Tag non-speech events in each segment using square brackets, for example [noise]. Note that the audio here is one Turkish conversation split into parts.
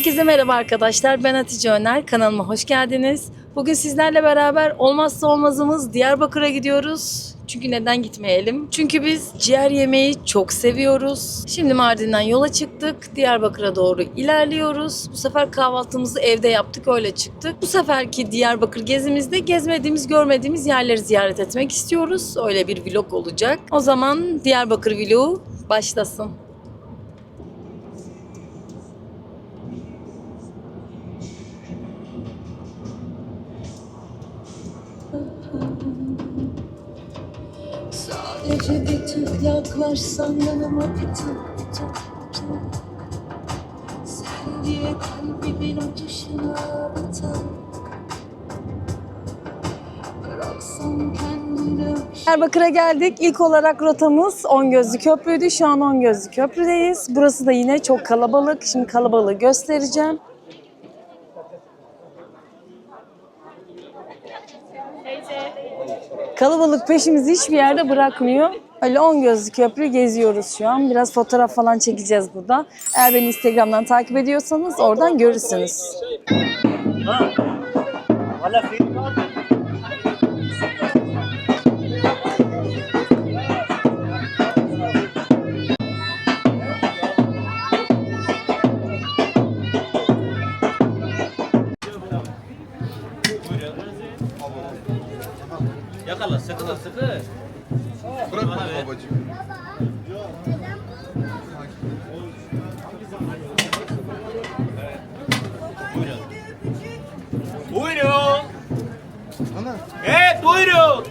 Herkese merhaba arkadaşlar. Ben Hatice Öner. Kanalıma hoş geldiniz. Bugün sizlerle beraber olmazsa olmazımız Diyarbakır'a gidiyoruz. Çünkü neden gitmeyelim? Çünkü biz ciğer yemeği çok seviyoruz. Şimdi Mardin'den yola çıktık. Diyarbakır'a doğru ilerliyoruz. Bu sefer kahvaltımızı evde yaptık, öyle çıktık. Bu seferki Diyarbakır gezimizde gezmediğimiz, görmediğimiz yerleri ziyaret etmek istiyoruz. Öyle bir vlog olacak. O zaman Diyarbakır vlogu başlasın. Tık yaklaşsan yanıma bir tık tık tık Sen diye kalbimin atışına batan Bıraksam kendini geldik. İlk olarak rotamız On Gözlü Köprü'ydü. Şu an On Gözlü Köprü'deyiz. Burası da yine çok kalabalık. Şimdi kalabalığı göstereceğim. Kalabalık peşimizi hiçbir yerde bırakmıyor. Öyle on gözlü köprü geziyoruz şu an. Biraz fotoğraf falan çekeceğiz burada. Eğer beni Instagram'dan takip ediyorsanız oradan görürsünüz. Ha. Babacığım. Buyurun. Ana. Evet buyurun.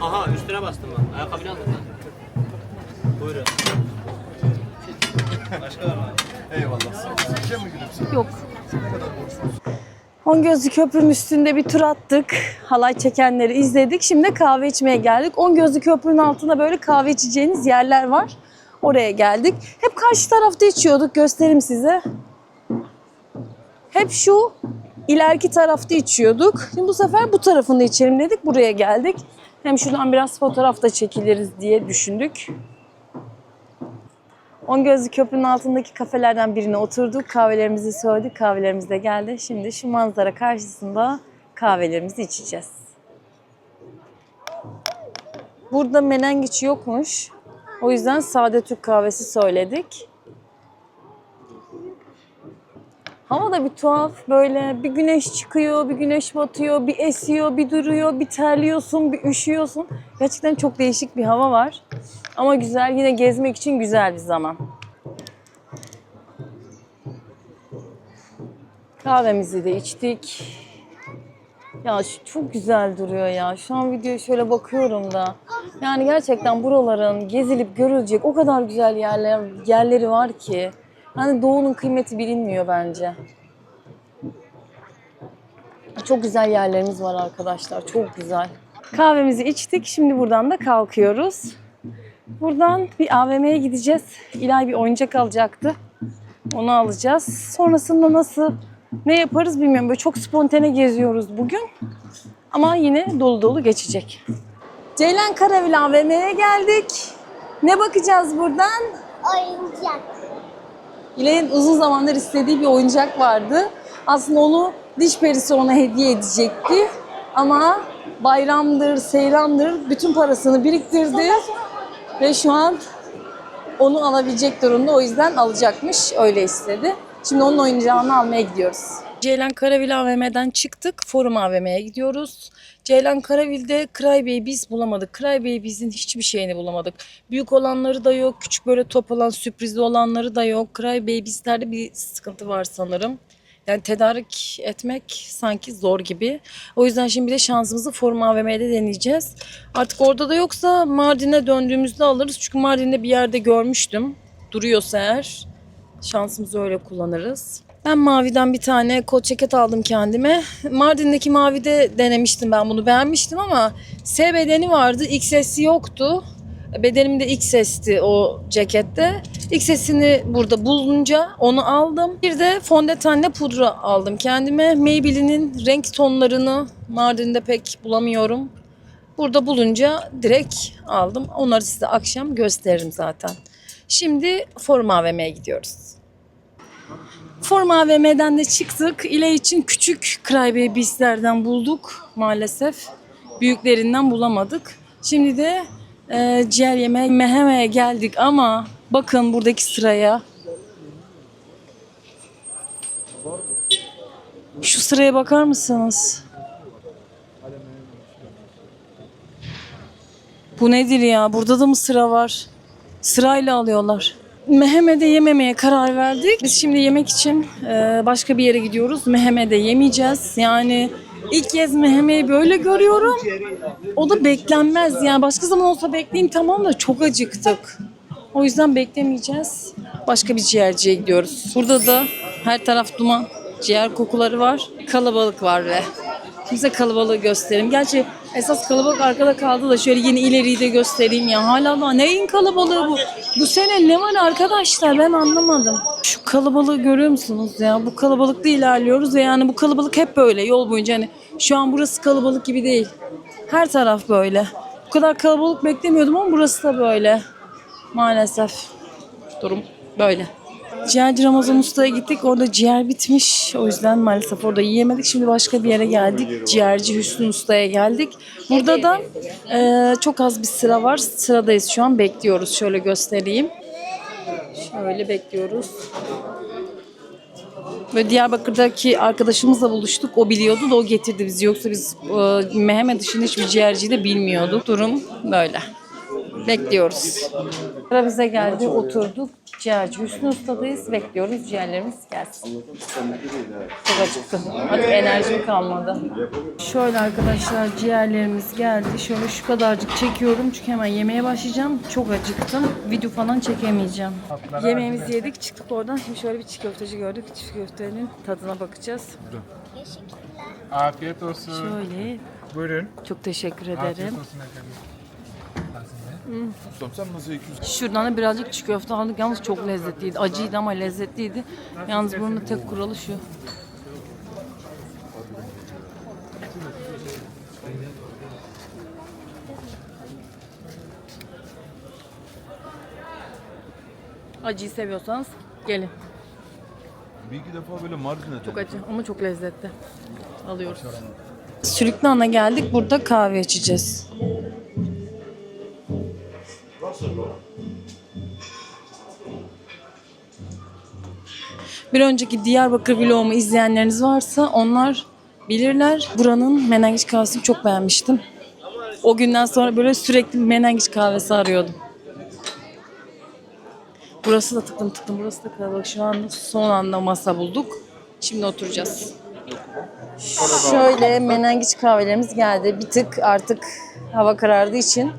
Aha üstüne bastım ben. Ayakkabını aldım. Buyurun. Başka var mı? Eyvallah. Sağ ol. Mi gülüm sen? Yok. Ne kadar borçlusun? On gözlü köprünün üstünde bir tur attık. Halay çekenleri izledik. Şimdi kahve içmeye geldik. On gözlü köprünün altında böyle kahve içeceğiniz yerler var. Oraya geldik. Hep karşı tarafta içiyorduk. Göstereyim size. Hep şu ileriki tarafta içiyorduk. Şimdi bu sefer bu tarafında içelim dedik. Buraya geldik. Hem şuradan biraz fotoğraf da çekiliriz diye düşündük. On Gözlü Köprünün altındaki kafelerden birine oturduk. Kahvelerimizi söyledik. Kahvelerimiz de geldi. Şimdi şu manzara karşısında kahvelerimizi içeceğiz. Burada menengiç yokmuş. O yüzden sade Türk kahvesi söyledik. Hava da bir tuhaf böyle bir güneş çıkıyor, bir güneş batıyor, bir esiyor, bir duruyor, bir terliyorsun, bir üşüyorsun. Gerçekten çok değişik bir hava var. Ama güzel, yine gezmek için güzel bir zaman. Kahvemizi de içtik. Ya şu çok güzel duruyor ya. Şu an videoya şöyle bakıyorum da. Yani gerçekten buraların gezilip görülecek o kadar güzel yerler yerleri var ki. Hani doğunun kıymeti bilinmiyor bence. Çok güzel yerlerimiz var arkadaşlar. Çok güzel. Kahvemizi içtik. Şimdi buradan da kalkıyoruz. Buradan bir AVM'ye gideceğiz. İlay bir oyuncak alacaktı. Onu alacağız. Sonrasında nasıl ne yaparız bilmiyorum. Böyle çok spontane geziyoruz bugün. Ama yine dolu dolu geçecek. Ceylan Karavil AVM'ye geldik. Ne bakacağız buradan? Oyuncak. İlay'ın uzun zamandır istediği bir oyuncak vardı. Aslında onu diş perisi ona hediye edecekti. Ama bayramdır, seyrandır bütün parasını biriktirdi. Ve şu an onu alabilecek durumda. O yüzden alacakmış. Öyle istedi. Şimdi onun oyuncağını almaya gidiyoruz. Ceylan Karavil AVM'den çıktık. Forum AVM'ye gidiyoruz. Ceylan Karavil'de Cry Babies bulamadık. Cry Babies'in hiçbir şeyini bulamadık. Büyük olanları da yok. Küçük böyle top olan sürprizli olanları da yok. Cry Babies'lerde bir sıkıntı var sanırım. Yani tedarik etmek sanki zor gibi. O yüzden şimdi de şansımızı Forum AVM'de deneyeceğiz. Artık orada da yoksa Mardin'e döndüğümüzde alırız. Çünkü Mardin'de bir yerde görmüştüm. Duruyorsa eğer şansımızı öyle kullanırız. Ben maviden bir tane kot ceket aldım kendime. Mardin'deki mavide denemiştim ben bunu beğenmiştim ama S bedeni vardı. XS'i yoktu. Bedenim de XS'ti o cekette. XS'ini burada bulunca onu aldım. Bir de fondötenle pudra aldım kendime. Maybelline'in renk tonlarını Mardin'de pek bulamıyorum. Burada bulunca direkt aldım. Onları size akşam gösteririm zaten. Şimdi Forum AVM'ye gidiyoruz. Form AVM'den de çıktık. İle için küçük Crybabies'lerden bulduk maalesef. Büyüklerinden bulamadık. Şimdi de e, ciğer yemeğe Meheme'ye geldik ama bakın buradaki sıraya. Şu sıraya bakar mısınız? Bu nedir ya? Burada da mı sıra var? Sırayla alıyorlar. Mehmet'e yememeye karar verdik. Biz şimdi yemek için e, başka bir yere gidiyoruz. Mehmet'e yemeyeceğiz. Yani ilk kez Mehmet'i böyle görüyorum. O da beklenmez. Yani başka zaman olsa bekleyeyim tamam da çok acıktık. O yüzden beklemeyeceğiz. Başka bir ciğerciye gidiyoruz. Burada da her taraf duman. Ciğer kokuları var. Kalabalık var ve Size kalabalığı göstereyim. Gerçi esas kalabalık arkada kaldı da şöyle yine ileriyi de göstereyim ya. Hala var. Neyin kalabalığı bu? Bu sene ne var arkadaşlar ben anlamadım. Şu kalabalığı görüyor musunuz ya? Bu kalabalıkta ilerliyoruz ve yani bu kalabalık hep böyle yol boyunca. Hani şu an burası kalabalık gibi değil. Her taraf böyle. Bu kadar kalabalık beklemiyordum ama burası da böyle. Maalesef. Durum böyle. Ciğerci Ramazan Usta'ya gittik. Orada ciğer bitmiş. O yüzden maalesef orada yiyemedik. Şimdi başka bir yere geldik. Ciğerci Hüsnü Usta'ya geldik. Burada da e, çok az bir sıra var. Sıradayız şu an. Bekliyoruz. Şöyle göstereyim. Şöyle bekliyoruz. Ve Diyarbakır'daki arkadaşımızla buluştuk. O biliyordu da o getirdi bizi. Yoksa biz e, Mehmet dışında hiçbir ciğerciyi de bilmiyorduk. Durum böyle. Bekliyoruz. Sıra bize geldi, oturduk. Ciğerci Hüsnü Usta'dayız. Bekliyoruz ciğerlerimiz gelsin. Çok acıktım. Artık enerjim kalmadı. Şöyle arkadaşlar ciğerlerimiz geldi. Şöyle şu kadarcık çekiyorum çünkü hemen yemeğe başlayacağım. Çok acıktım. Video falan çekemeyeceğim. Yemeğimizi yedik çıktık oradan. Şimdi şöyle bir çiğ köfteci gördük. Çiğ köftenin tadına bakacağız. Afiyet olsun. Şöyle Buyurun. çok teşekkür ederim. Afiyet olsun efendim. Sen nasıl 200 Şuradan da birazcık çiğ köfte aldık. Yalnız çok lezzetliydi. Acıydı ama lezzetliydi. Yalnız bunun tek kuralı şu. Acıyı seviyorsanız gelin. Bir iki defa böyle Mardin'e Çok acı ama çok lezzetli. Alıyoruz. Sülüklü Han'a geldik. Burada kahve içeceğiz. Bir önceki Diyarbakır vlogumu izleyenleriniz varsa onlar bilirler. Buranın menengiç kahvesini çok beğenmiştim. O günden sonra böyle sürekli menengiç kahvesi arıyordum. Burası da tıklım tıklım, burası da kalabalık. Şu anda son anda masa bulduk. Şimdi oturacağız. Şöyle menengiç kahvelerimiz geldi. Bir tık artık hava karardığı için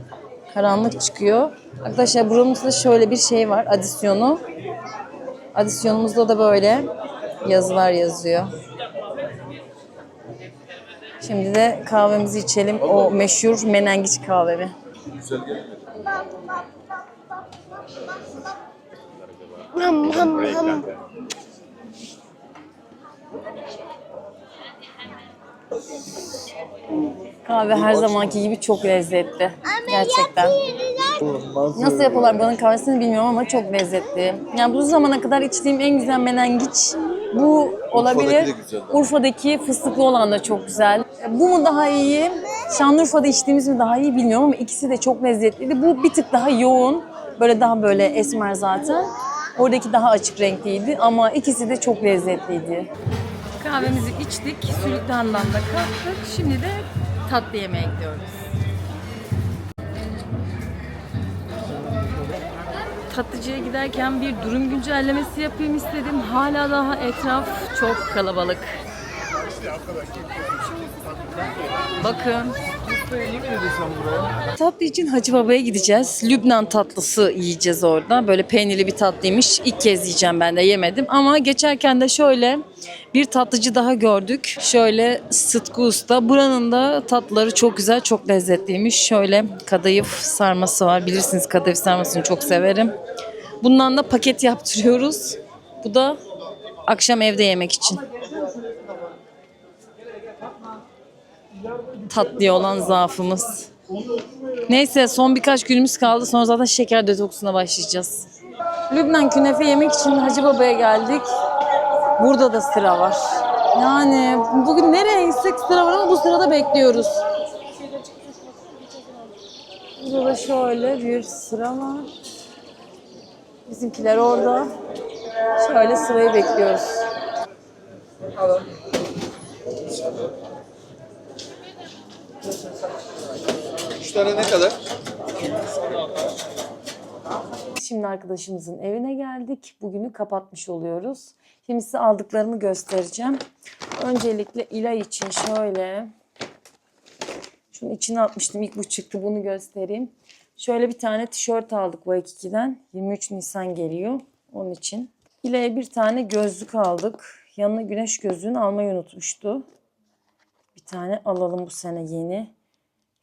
karanlık çıkıyor. Arkadaşlar buramızda şöyle bir şey var. Adisyonu. Adisyonumuzda da böyle yazılar yazıyor. Şimdi de kahvemizi içelim. O meşhur menengiç kahvemi. Kahve her zamanki gibi çok lezzetli. Gerçekten. Nasıl yapıyorlar buranın kahvesini bilmiyorum ama çok lezzetli. Yani bu zamana kadar içtiğim en güzel menengiç bu olabilir. Urfa'daki fıstıklı olan da çok güzel. Bu mu daha iyi? Şanlıurfa'da içtiğimiz mi daha iyi bilmiyorum ama ikisi de çok lezzetliydi. Bu bir tık daha yoğun. Böyle daha böyle esmer zaten. Oradaki daha açık renkliydi ama ikisi de çok lezzetliydi. Kahvemizi içtik. Sülükhan'dan da kalktık. Şimdi de tatlı yemeğe gidiyoruz. Tatlıcıya giderken bir durum güncellemesi yapayım istedim. Hala daha etraf çok kalabalık. Bakın. Tatlı için Hacı Baba'ya gideceğiz. Lübnan tatlısı yiyeceğiz orada. Böyle peynirli bir tatlıymış. İlk kez yiyeceğim ben de yemedim. Ama geçerken de şöyle bir tatlıcı daha gördük. Şöyle Sıtkı Usta. Buranın da tatlıları çok güzel, çok lezzetliymiş. Şöyle kadayıf sarması var. Bilirsiniz kadayıf sarmasını çok severim. Bundan da paket [laughs] yaptırıyoruz. Bu da akşam evde yemek için. tatlıya olan zaafımız. Neyse son birkaç günümüz kaldı. Sonra zaten şeker detoksuna başlayacağız. Lübnan künefe yemek için Hacı Baba'ya geldik. Burada da sıra var. Yani bugün nereye gitsek sıra var ama bu sırada bekliyoruz. Burada da şöyle bir sıra var. Bizimkiler orada. Şöyle sırayı bekliyoruz. Üç tane ne kadar? Şimdi arkadaşımızın evine geldik. Bugünü kapatmış oluyoruz. Şimdi size aldıklarımı göstereceğim. Öncelikle İlay için şöyle. Şunun içine atmıştım. İlk bu çıktı. Bunu göstereyim. Şöyle bir tane tişört aldık Waikiki'den. 23 Nisan geliyor. Onun için. İlay'a bir tane gözlük aldık. Yanına güneş gözlüğünü almayı unutmuştu. Bir tane alalım bu sene yeni.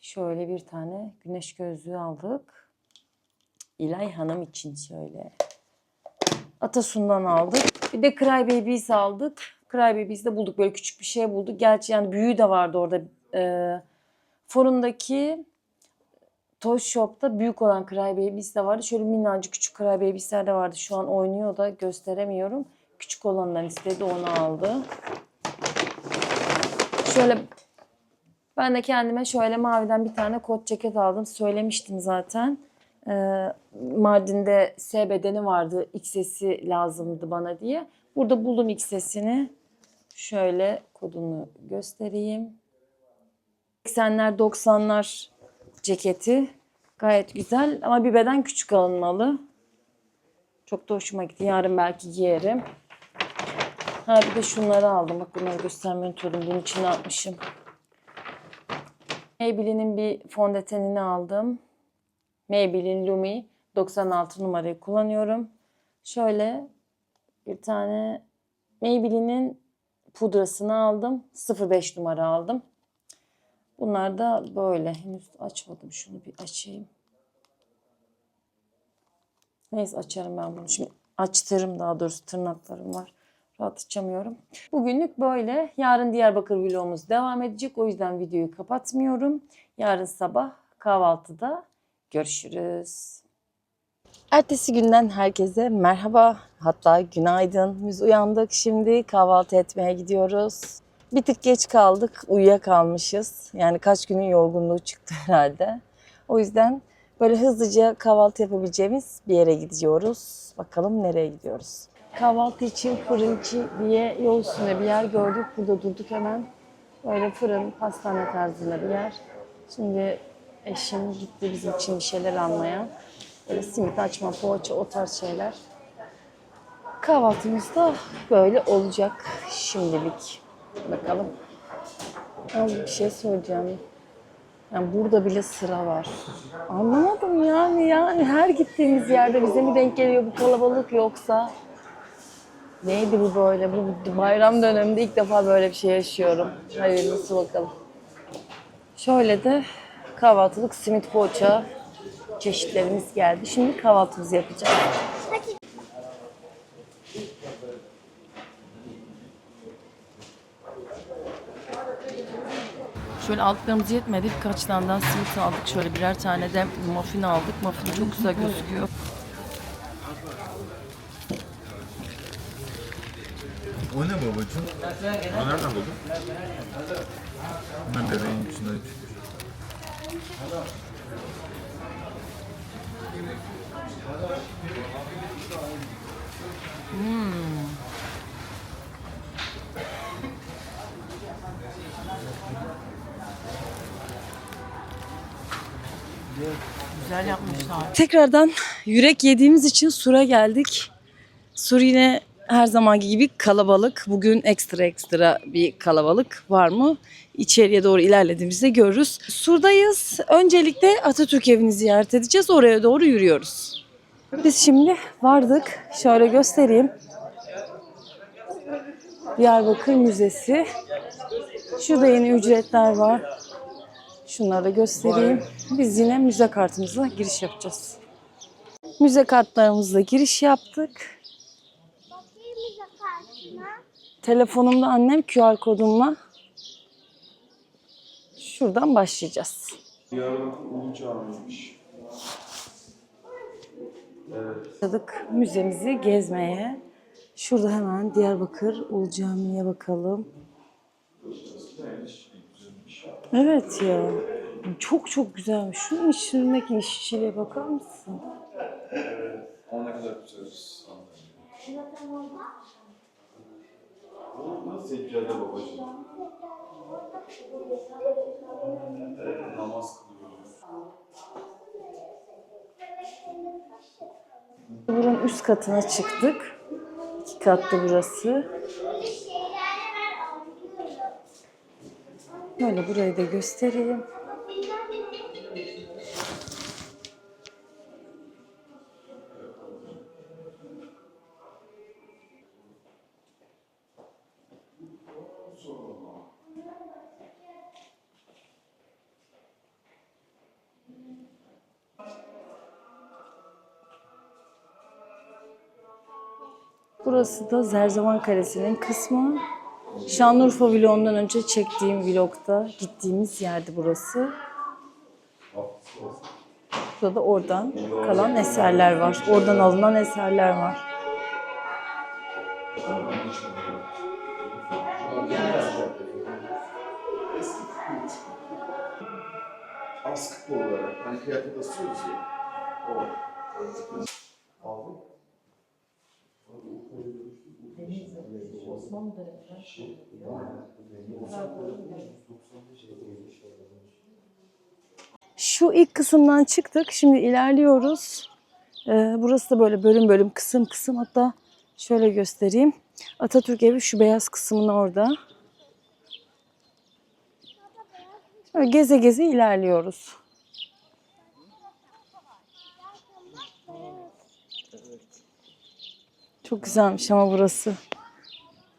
Şöyle bir tane güneş gözlüğü aldık. İlay Hanım için şöyle. Atasun'dan aldık. Bir de Cry Babies aldık. Cry Babies'de bulduk. Böyle küçük bir şey bulduk. Gerçi yani büyüğü de vardı orada. Ee, forundaki Toy Shop'ta büyük olan Cry Babies de vardı. Şöyle minnacık küçük Cry Babies'ler de vardı. Şu an oynuyor da gösteremiyorum. Küçük olandan istedi onu aldı. Şöyle ben de kendime şöyle maviden bir tane kot ceket aldım. Söylemiştim zaten. Ee, Mardin'de S bedeni vardı. XS'i lazımdı bana diye. Burada buldum XS'ini. Şöyle kodunu göstereyim. 80'ler 90'lar ceketi. Gayet güzel ama bir beden küçük alınmalı. Çok da hoşuma gitti. Yarın belki giyerim. Ha bir de şunları aldım. Bak bunları göstermeyi unutuyordum. Bunun içine atmışım. Maybelline'in bir fondötenini aldım. Maybelline Lumi 96 numarayı kullanıyorum. Şöyle bir tane Maybelline'in pudrasını aldım. 05 numara aldım. Bunlar da böyle. Henüz açmadım. Şunu bir açayım. Neyse açarım ben bunu. Şimdi açtırım daha doğrusu tırnaklarım var. Rahat açamıyorum. Bugünlük böyle. Yarın Diyarbakır vlogumuz devam edecek. O yüzden videoyu kapatmıyorum. Yarın sabah kahvaltıda görüşürüz. Ertesi günden herkese merhaba. Hatta günaydın. Biz uyandık. Şimdi kahvaltı etmeye gidiyoruz. Bir tık geç kaldık. Uyuyakalmışız. Yani kaç günün yorgunluğu çıktı [laughs] herhalde. O yüzden böyle hızlıca kahvaltı yapabileceğimiz bir yere gidiyoruz. Bakalım nereye gidiyoruz. Kahvaltı için fırıncı diye yol üstünde bir yer gördük. Burada durduk hemen. Böyle fırın, pastane tarzında bir yer. Şimdi eşim gitti bizim için bir şeyler almaya. Böyle simit açma, poğaça o tarz şeyler. Kahvaltımız da böyle olacak şimdilik. Bakalım. Ama bir şey söyleyeceğim. Yani burada bile sıra var. Anlamadım yani yani her gittiğimiz yerde bize mi denk geliyor bu kalabalık yoksa neydi bu böyle? Bu bayram döneminde ilk defa böyle bir şey yaşıyorum. Hayırlısı bakalım. Şöyle de kahvaltılık simit poğaça çeşitlerimiz geldi. Şimdi kahvaltımızı yapacağız. Şöyle aldıklarımız yetmedi. Birkaç tane daha simit aldık. Şöyle birer tane de muffin aldık. Muffin çok güzel gözüküyor. O ne babacığım? O nereden buldun? Ben bebeğin içinde Güzel yapmışlar. Tekrardan yürek yediğimiz için Sur'a geldik. Sur yine her zamanki gibi kalabalık. Bugün ekstra ekstra bir kalabalık var mı? İçeriye doğru ilerlediğimizde görürüz. Sur'dayız. Öncelikle Atatürk evini ziyaret edeceğiz. Oraya doğru yürüyoruz. Biz şimdi vardık. Şöyle göstereyim. Diyarbakır Müzesi. Şurada yeni ücretler var. Şunları da göstereyim. Biz yine müze kartımızla giriş yapacağız. Müze kartlarımızla giriş yaptık. Telefonumda annem QR kodumla şuradan başlayacağız. Başladık müzemizi gezmeye. Şurada hemen Diyarbakır Ulu Camii'ye bakalım. Evet ya. Çok çok güzelmiş. Şu işçiliğindeki işçiliğe bakar mısın? O ne kadar güzel. Bu seccade babacığım. Namaz kılıyoruz. Buranın üst katına çıktık. İki katlı burası. Böyle burayı da göstereyim. Burası da Zerzavan Kalesi'nin kısmı. Şanlıurfa vlogundan önce çektiğim vlogda gittiğimiz yerdi burası. Burada da oradan kalan eserler var. Oradan alınan eserler var. Askı olarak. Hani kıyafet asıyoruz ya. O. Şu ilk kısımdan çıktık. Şimdi ilerliyoruz. Ee, burası da böyle bölüm bölüm, kısım kısım. Hatta şöyle göstereyim. Atatürk evi şu beyaz kısmın orada. Böyle geze geze ilerliyoruz. Çok güzelmiş ama burası.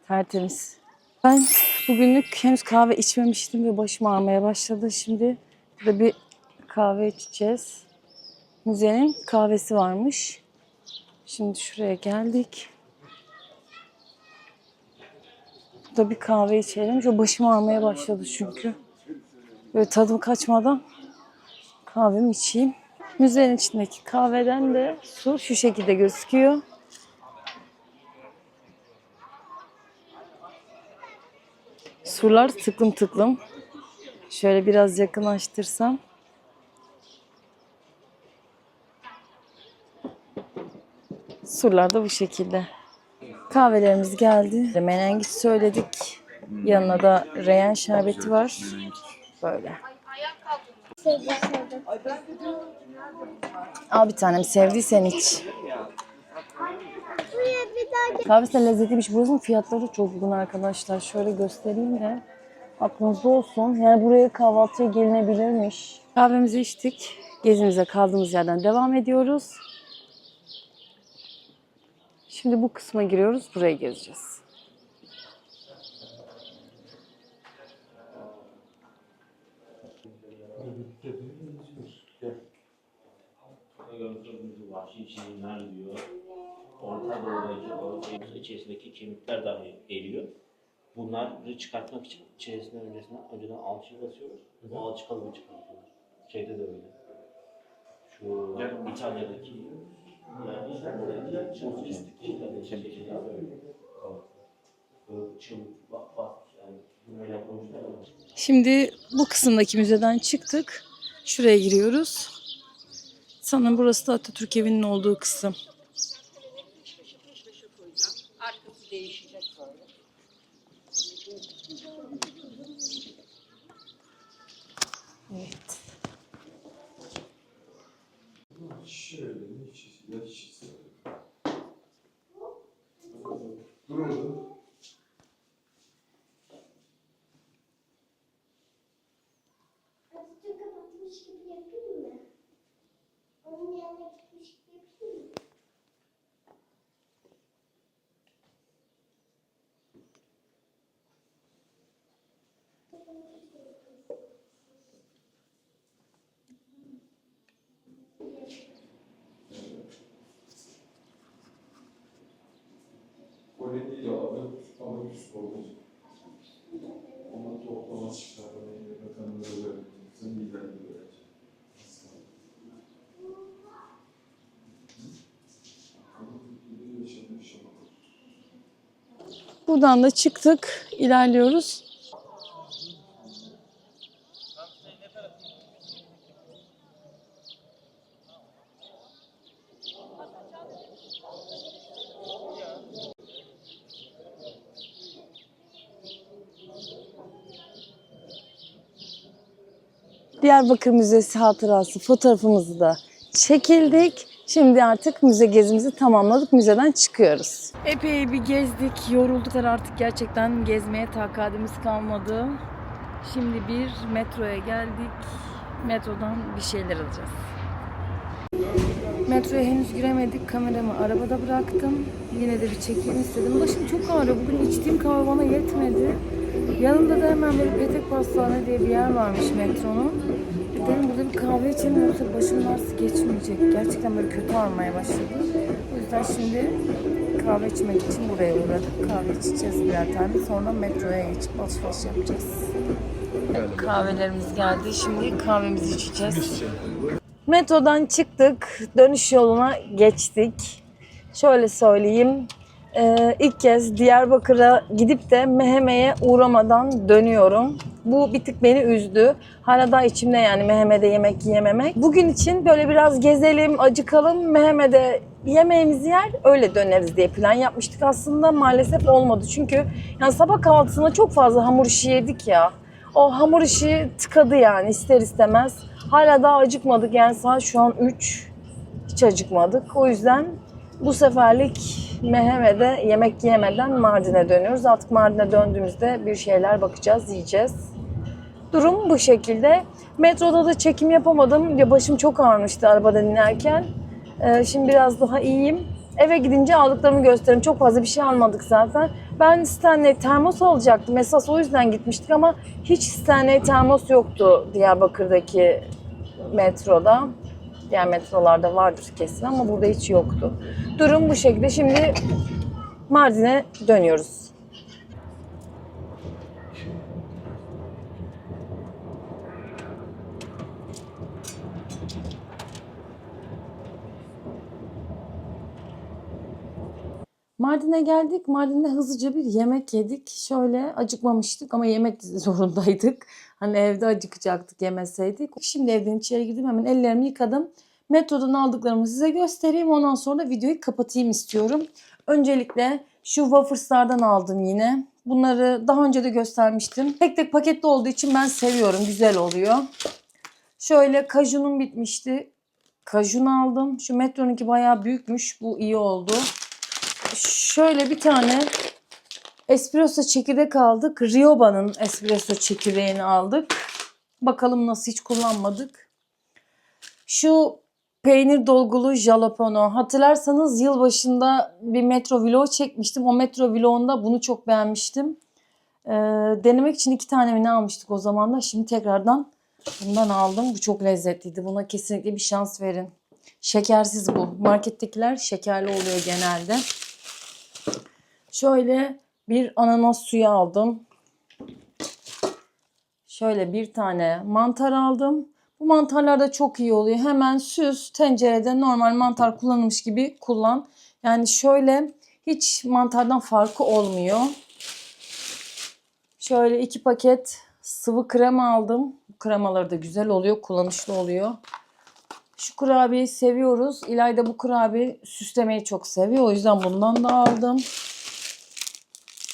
Tertemiz. Ben bugünlük henüz kahve içmemiştim ve başım ağrımaya başladı. Şimdi burada bir kahve içeceğiz. Müzenin kahvesi varmış. Şimdi şuraya geldik. Burada bir kahve içelim. Şu başım ağrımaya başladı çünkü. Böyle tadım kaçmadan kahvemi içeyim. Müzenin içindeki kahveden de su şu şekilde gözüküyor. Surlar tıklım tıklım. Şöyle biraz yakınlaştırsam. Surlar da bu şekilde. Kahvelerimiz geldi. Menengiç söyledik. Yanına da reyen şerbeti var. Böyle. Al bir tanem sevdiysen iç. Kahvesi de lezzetliymiş. Burasının fiyatları çok uygun arkadaşlar. Şöyle göstereyim de aklınızda olsun. Yani buraya kahvaltıya gelinebilirmiş. Kahvemizi içtik. Gezimize kaldığımız yerden devam ediyoruz. Şimdi bu kısma giriyoruz. Burayı gezeceğiz. Gördüğünüz vahşi çiğner diyor. Orta Doğu'daki kemik içerisindeki kemikler dahi eriyor. Bunları çıkartmak için içerisine öncesine önceden alçı basıyoruz. O alçı kalıbı çıkartıyoruz. Şeyde de öyle. Şu İtalya'daki yani oradaki şekilde böyle. Böyle çığlık bak bak yani böyle yapmışlar. Şimdi bu kısımdaki müzeden çıktık. Şuraya giriyoruz. Sanırım burası da Atatürk evinin olduğu kısım. Arkası değişecek böyle. Evet. Şöyle ne içisi, ya içisi. Dur orada. Atatürk kapatmış gibi yapayım mı? Onun yanına gitmiş gibi yapayım mı? Öyle değil abi. Ama üst oldu. Ama toplaması çıkarmayı bakanın böyle. Sen lider böyle. Yaşamış ama. Buradan da çıktık. ilerliyoruz. Diyarbakır Müzesi hatırası fotoğrafımızı da çekildik. Şimdi artık müze gezimizi tamamladık. Müzeden çıkıyoruz. Epey bir gezdik, yorulduk. Artık gerçekten gezmeye takatimiz kalmadı. Şimdi bir metroya geldik. Metrodan bir şeyler alacağız. Metroya henüz giremedik. Kameramı arabada bıraktım. Yine de bir çekeyim istedim. Başım çok ağrıyor. Bugün içtiğim kahve bana yetmedi. Yanında da hemen böyle Petek Pastane diye bir yer varmış metronun. Dedim burada bir kahve içelim yoksa başım ağrısı geçmeyecek. Gerçekten böyle kötü ağrımaya başladı. O yüzden şimdi kahve içmek için buraya uğradık. Kahve içeceğiz birer tane. Sonra metroya geçip alışveriş yapacağız. Kahvelerimiz geldi. Şimdi kahvemizi içeceğiz. Metrodan çıktık. Dönüş yoluna geçtik. Şöyle söyleyeyim. Ee, ilk kez Diyarbakır'a gidip de Meheme'ye uğramadan dönüyorum. Bu bir tık beni üzdü. Hala da içimde yani Meheme'de yemek yememek. Bugün için böyle biraz gezelim, acıkalım. Meheme'de yemeğimizi yer öyle döneriz diye plan yapmıştık aslında. Maalesef olmadı. Çünkü yani sabah kahvaltısında çok fazla hamur işi yedik ya. O hamur işi tıkadı yani ister istemez. Hala daha acıkmadık yani saat şu an 3. Hiç acıkmadık. O yüzden bu seferlik Meheme'de yemek yemeden Mardin'e dönüyoruz. Artık Mardin'e döndüğümüzde bir şeyler bakacağız, yiyeceğiz. Durum bu şekilde. Metroda da çekim yapamadım. Ya başım çok ağrımıştı arabada dinlerken. Ee, şimdi biraz daha iyiyim. Eve gidince aldıklarımı gösteririm. Çok fazla bir şey almadık zaten. Ben Stanley termos alacaktım. Esas o yüzden gitmiştik ama hiç Stanley termos yoktu Diyarbakır'daki metroda. Diğer metrolarda vardır kesin ama burada hiç yoktu. Durum bu şekilde. Şimdi Mardin'e dönüyoruz. Mardin'e geldik. Mardin'de hızlıca bir yemek yedik. Şöyle acıkmamıştık ama yemek [laughs] zorundaydık. Hani evde acıkacaktık yemeseydik. Şimdi evden içeri girdim hemen ellerimi yıkadım. Metrodan aldıklarımı size göstereyim. Ondan sonra videoyu kapatayım istiyorum. Öncelikle şu wafers'lardan aldım yine. Bunları daha önce de göstermiştim. Tek tek paketli olduğu için ben seviyorum. Güzel oluyor. Şöyle kajunum bitmişti. Kajun aldım. Şu metronunki bayağı büyükmüş. Bu iyi oldu. Şöyle bir tane espresso çekirdek aldık. Rioba'nın espresso çekirdeğini aldık. Bakalım nasıl hiç kullanmadık. Şu peynir dolgulu jalapeno. Hatırlarsanız yılbaşında bir metro vlog çekmiştim. O metro vlogunda bunu çok beğenmiştim. Ee, denemek için iki tane mi ne almıştık o zaman da. Şimdi tekrardan bundan aldım. Bu çok lezzetliydi. Buna kesinlikle bir şans verin. Şekersiz bu. Markettekiler şekerli oluyor genelde. Şöyle bir ananas suyu aldım. Şöyle bir tane mantar aldım. Bu mantarlar da çok iyi oluyor. Hemen süz tencerede normal mantar kullanılmış gibi kullan. Yani şöyle hiç mantardan farkı olmuyor. Şöyle iki paket sıvı krema aldım. Bu kremaları da güzel oluyor, kullanışlı oluyor. Şu kurabiyeyi seviyoruz. İlayda bu kurabiye süslemeyi çok seviyor. O yüzden bundan da aldım.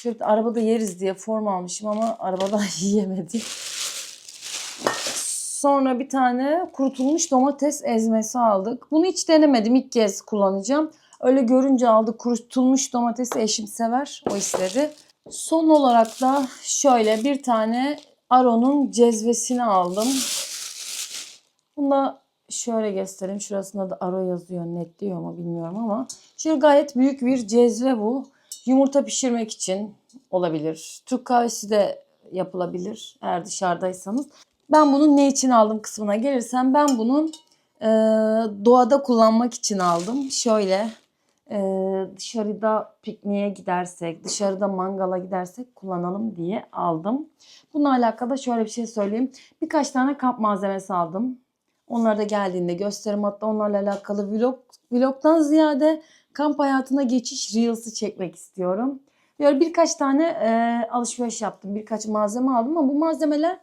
Şöyle arabada yeriz diye form almışım ama arabada [laughs] yiyemedim. Sonra bir tane kurutulmuş domates ezmesi aldık. Bunu hiç denemedim. İlk kez kullanacağım. Öyle görünce aldık. Kurutulmuş domatesi eşim sever. O istedi. Son olarak da şöyle bir tane Aro'nun cezvesini aldım. Bunu da şöyle göstereyim. Şurasında da Aro yazıyor. Netliyor mu bilmiyorum ama. Şöyle gayet büyük bir cezve bu. Yumurta pişirmek için olabilir. Türk kahvesi de yapılabilir eğer dışarıdaysanız. Ben bunun ne için aldım kısmına gelirsem ben bunun e, doğada kullanmak için aldım. Şöyle e, dışarıda pikniğe gidersek, dışarıda mangala gidersek kullanalım diye aldım. Bununla alakalı şöyle bir şey söyleyeyim. Birkaç tane kamp malzemesi aldım. Onları da geldiğinde gösteririm. Hatta onlarla alakalı vlog, vlogdan ziyade kamp hayatına geçiş reels'i çekmek istiyorum. Böyle birkaç tane e, alışveriş yaptım. Birkaç malzeme aldım ama bu malzemeler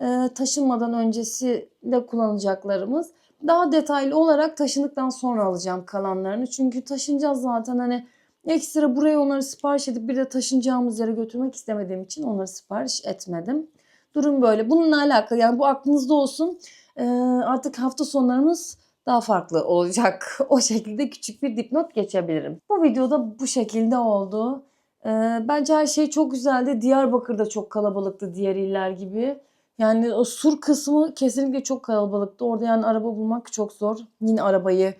e, taşınmadan öncesiyle kullanacaklarımız. Daha detaylı olarak taşındıktan sonra alacağım kalanlarını. Çünkü taşınacağız zaten hani ekstra buraya onları sipariş edip bir de taşınacağımız yere götürmek istemediğim için onları sipariş etmedim. Durum böyle. Bununla alakalı yani bu aklınızda olsun. E, artık hafta sonlarımız daha farklı olacak. [laughs] O şekilde küçük bir dipnot geçebilirim. Bu videoda bu şekilde oldu. Ee, bence her şey çok güzeldi. Diyarbakır'da çok kalabalıktı diğer iller gibi. Yani o sur kısmı kesinlikle çok kalabalıktı. Orada yani araba bulmak çok zor. Yine arabayı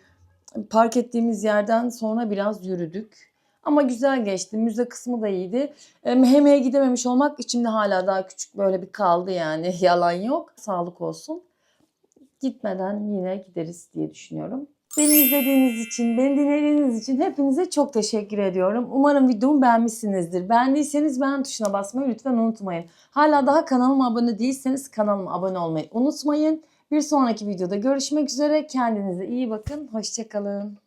park ettiğimiz yerden sonra biraz yürüdük. Ama güzel geçti. Müze kısmı da iyiydi. Mehem'e gidememiş olmak içimde hala daha küçük böyle bir kaldı yani. [laughs] Yalan yok. Sağlık olsun gitmeden yine gideriz diye düşünüyorum. Beni izlediğiniz için, beni dinlediğiniz için hepinize çok teşekkür ediyorum. Umarım videomu beğenmişsinizdir. Beğendiyseniz beğen tuşuna basmayı lütfen unutmayın. Hala daha kanalıma abone değilseniz kanalıma abone olmayı unutmayın. Bir sonraki videoda görüşmek üzere. Kendinize iyi bakın. Hoşçakalın.